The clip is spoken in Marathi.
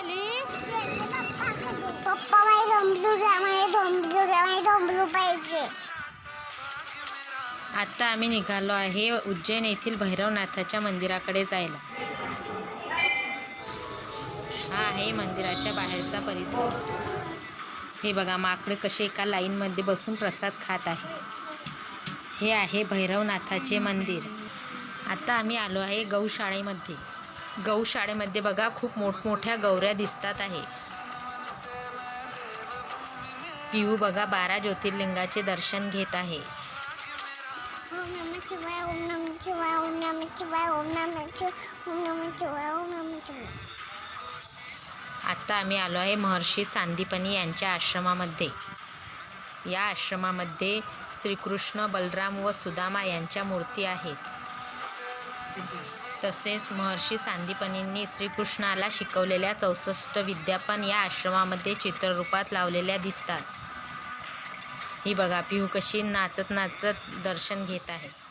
आली पप्पा डोंबलू डोंबलू डोंबलू पाहिजे. आता आम्ही निघालो आहे उज्जैन येथील भैरवनाथाच्या मंदिराकडे जायला. हा आहे मंदिराच्या बाहेरचा परिसर. हे बघा माकडे कसे एका लाईनमध्ये बसून प्रसाद खात आहे हे आहे भैरवनाथाचे मंदिर. आता आम्ही आलो आहे गौशाळेमध्ये. गौशाळेमध्ये बघा खूप मोठमोठ्या गौऱ्या दिसतात आहे. पिऊ बघा बारा ज्योतिर्लिंगाचे दर्शन घेत आहे. आता आत्ता आम्ही आलो आहे महर्षी सांदीपनी यांच्या आश्रमामध्ये. या आश्रमामध्ये श्रीकृष्ण बलराम व सुदामा यांच्या मूर्ती आहेत. तसेच महर्षी सांदीपनींनी श्रीकृष्णाला शिकवलेल्या चौसष्ट विद्या पण या आश्रमामध्ये चित्ररूपात लावलेल्या दिसतात. ही बघा पिहू कशी नाचत नाचत दर्शन घेत आहे.